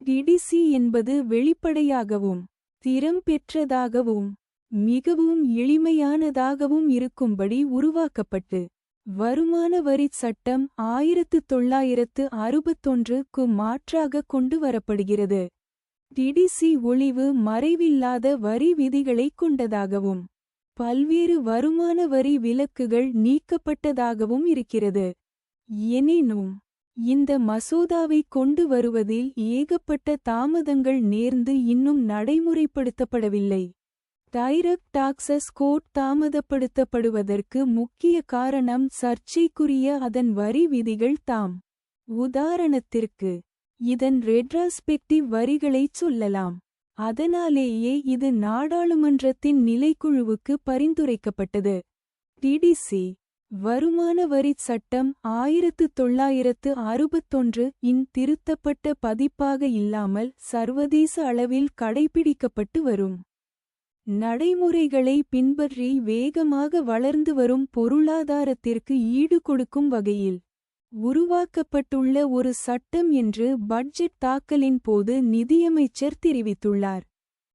DTC என்பது வெளிப்படையாகவும் திறம் பெற்றதாகவும் மிகவும் எளிமையானதாகவும் இருக்கும்படி உருவாக்கப்பட்டு வருமான வரிச் சட்டம் ஆயிரத்து தொள்ளாயிரத்து அறுபத்தொன்றுக்கு மாற்றாக கொண்டு வரப்படுகிறது. டிடிசி ஒளிவு மறைவில்லாத வரி விதிகளைக் கொண்டதாகவும் பல்வேறு வருமான வரி விலக்குகள் நீக்கப்பட்டதாகவும் இருக்கிறது. எனினும் இந்த மசோதாவை கொண்டு வருவதில் ஏகப்பட்ட தாமதங்கள் நேர்ந்து இன்னும் நடைமுறைப்படுத்தப்படவில்லை. டைரக்ட் டாக்ஸஸ் கோட் தாமதப்படுத்தப்படுவதற்கு முக்கிய காரணம் சர்ச்சைக்குரிய அதன் வரி விதிகள் தாம். உதாரணத்திற்கு இதன் ரெட்ராஸ்பெக்டிவ் வரிகளைச் சொல்லலாம். அதனாலேயே இது நாடாளுமன்றத்தின் நிலைக்குழுவுக்கு பரிந்துரைக்கப்பட்டது. டிடிசி வருமான வரிச் சட்டம் ஆயிரத்து தொள்ளாயிரத்து அறுபத்தொன்று இன் திருத்தப்பட்ட பதிப்பாக இல்லாமல் சர்வதேச அளவில் கடைபிடிக்கப்பட்டு வரும். நடைமுறைகளை பின்பற்றி வேகமாக வளர்ந்து வரும் பொருளாதாரத்திற்கு ஈடுகொடுக்கும் வகையில் உருவாக்கப்பட்டுள்ள ஒரு சட்டம் என்று பட்ஜெட் தாக்கலின் போது நிதியமைச்சர் தெரிவித்துள்ளார்.